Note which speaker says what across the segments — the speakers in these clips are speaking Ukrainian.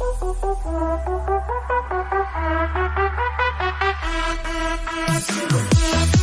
Speaker 1: Thank you.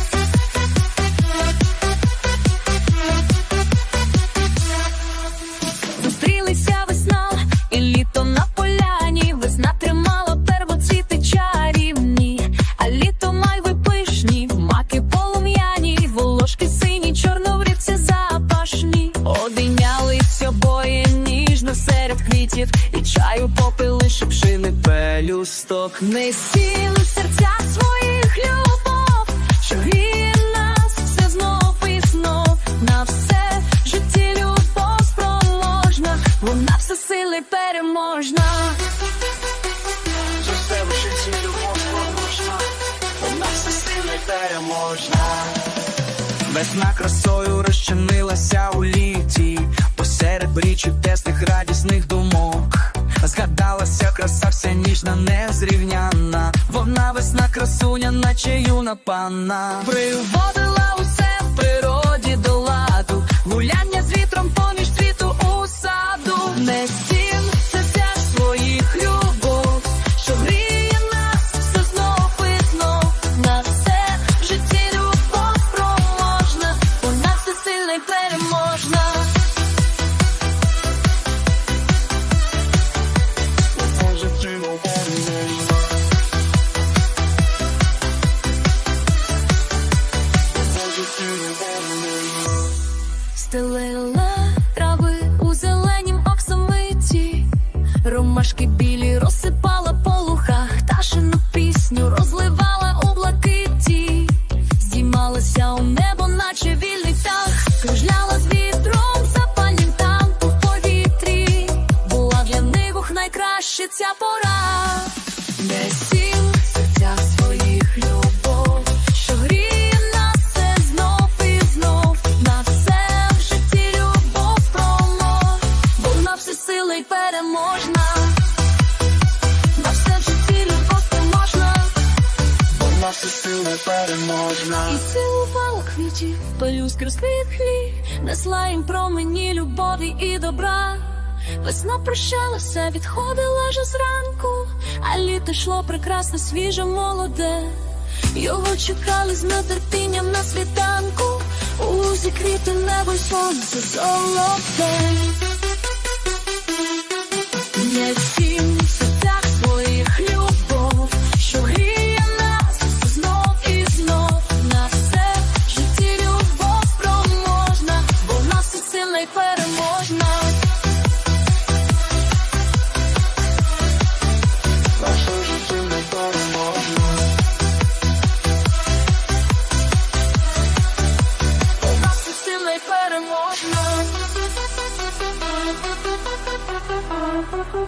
Speaker 1: Попили шипшини пелюсток. Не сіли в серця своїх любов, що гріє нас все знов і знов на все житті любов спроможна, вона все сили переможна.
Speaker 2: За все в житті любов спроможна, вона все сили переможна. Весна красою розчинилася у літі, посеред річі тесних радісних думок. Згадалася краса вся ніжна, незрівнянна. Вона весна красуня, наче юна панна. Приводила
Speaker 1: Стелила трави у зеленім оксамиті, ромашки білі розсипала по лухах, пташину пісню розливала у блакиті, здіймалася у небо, наче вільний птах, кружляла з вітром, запалім там в повітрі, була для них найкраща ця пора. Сили переможна. І цілувала квітів, пелюстки розквітлі, несла їм промені любові і добра. Весна прощала все, відходила вже зранку, а літо йшло прекрасне, свіже, молоде. Його чекали з нетерпінням на світанку. У зіквіти небо й сонце золоте. Сильна й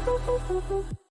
Speaker 1: переможна.